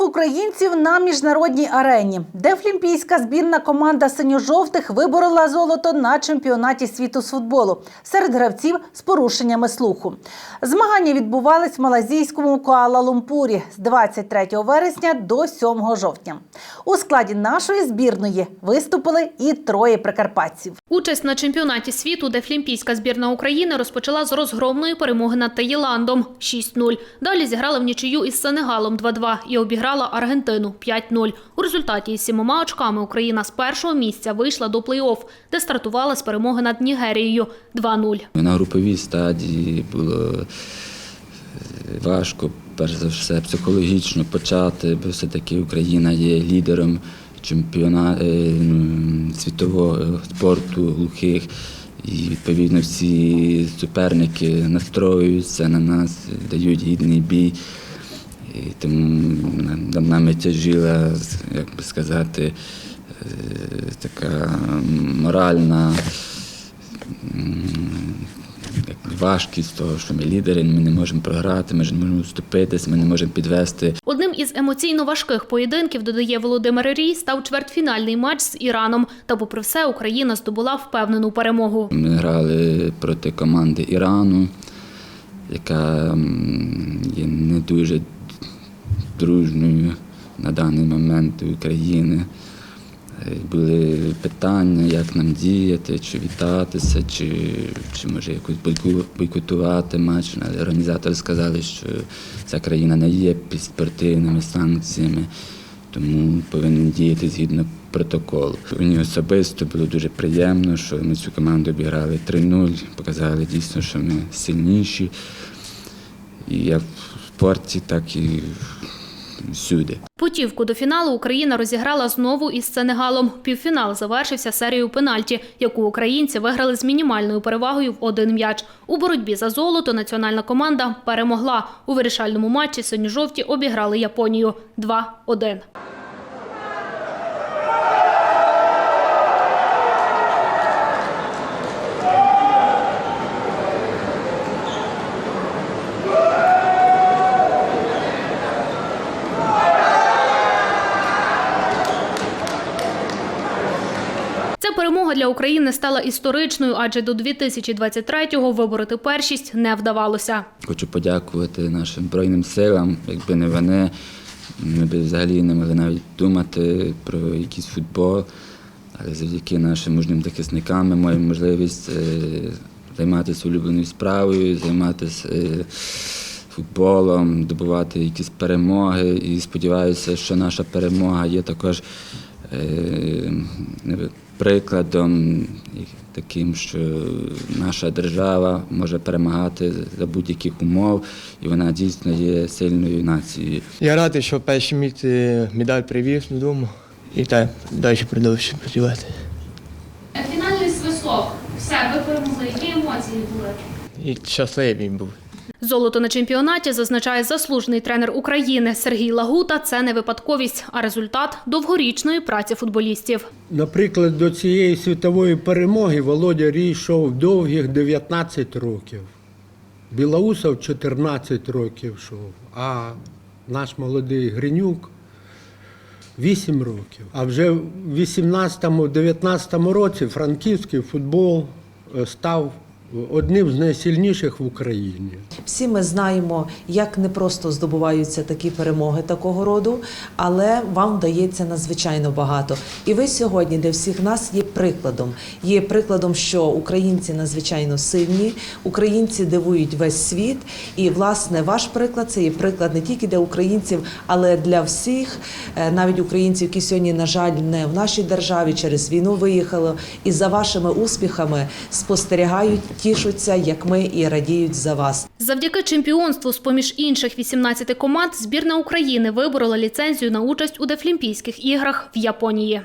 Українців на міжнародній арені. Дефлімпійська збірна команда синьо-жовтих виборола золото на чемпіонаті світу з футболу серед гравців з порушеннями слуху. Змагання відбувались в малазійському Куала-Лумпурі з 23 вересня до 7 жовтня. У складі нашої збірної виступили і троє прикарпатців. Участь на чемпіонаті світу Дефлімпійська збірна України розпочала з розгромної перемоги над Таїландом 6-0. Далі зіграла в нічию із Сенегалом 2-2 і обіграла Аргентину 5-0. У результаті із сімома очками Україна з першого місця вийшла до плей-офф, де стартувала з перемоги над Нігерією 2-0. На груповій стадії було е, важко, перш за все, психологічно почати, бо все-таки Україна є лідером чемпіона е, світового спорту глухих. І відповідно всі суперники настроюються на нас, дають гідний бій. І тому нами тяжіла, як би сказати, е, така моральна важкість того, що ми лідери, ми не можемо програти, ми ж не можемо уступитись, ми не можемо підвести. Одним із емоційно важких поєдинків, додає Володимир Рій, став чвертьфінальний матч з Іраном. Та, попри все, Україна здобула впевнену перемогу. Ми грали проти команди Ірану, яка є не дуже дружньою на даний момент України. Е, Були питання, як нам діяти, чи вітатися, чи, чи може якось бойкотувати матч. Але організатори сказали, що ця країна не є під спортивними санкціями, тому повинен діяти згідно протоколу. Мені особисто було дуже приємно, що ми цю команду обіграли 3-0, показали дійсно, що ми сильніші. І як в спорті, так і всюди. Путівку до фіналу Україна розіграла знову із Сенегалом. Півфінал завершився серією пенальті, яку українці виграли з мінімальною перевагою в один м'яч. У боротьбі за золото національна команда перемогла. У вирішальному матчі синьо-жовті обіграли Японію 2-1. Ця перемога для України стала історичною, адже до 2023-го вибороти першість не вдавалося. Хочу подякувати нашим Збройним силам. Якби не вони, ми б взагалі не могли навіть думати про якийсь футбол. Але завдяки нашим мужнім захисникам ми маємо можливість е, займатися улюбленою справою, займатися е, футболом, добувати якісь перемоги. І сподіваюся, що наша перемога є також прикладом таким, що наша держава може перемагати за будь-яких умов, і вона дійсно є сильною нацією. Я радий, що перші місце медаль привіз додому і так далі продовжую працювати. Фінальний свисток. Все, ви перемогли. Які емоції були? І щасливий був. Золото на чемпіонаті зазначає заслужений тренер України Сергій Лагута. Це не випадковість, а результат довгорічної праці футболістів. Наприклад, до цієї світової перемоги Володя Рій йшов довгих 19 років. Білоусов 14 років йшов, а наш молодий Гринюк 8 років. А вже в 18-19 році франківський футбол е, став одним з найсильніших в Україні. Всі ми знаємо, як не просто здобуваються такі перемоги такого роду, але вам вдається надзвичайно багато. І ви сьогодні для всіх нас є прикладом. Є прикладом, що українці надзвичайно сильні, українці дивують весь світ. І власне ваш приклад це є приклад не тільки для українців, але для всіх, е, навіть українців, які сьогодні, на жаль, не в нашій державі через війну виїхали, і за вашими успіхами спостерігають, тішуться, як ми, і радіють за вас. Завдяки чемпіонству з поміж інших 18 команд збірна України виборола ліцензію на участь у Дефлімпійських іграх в Японії.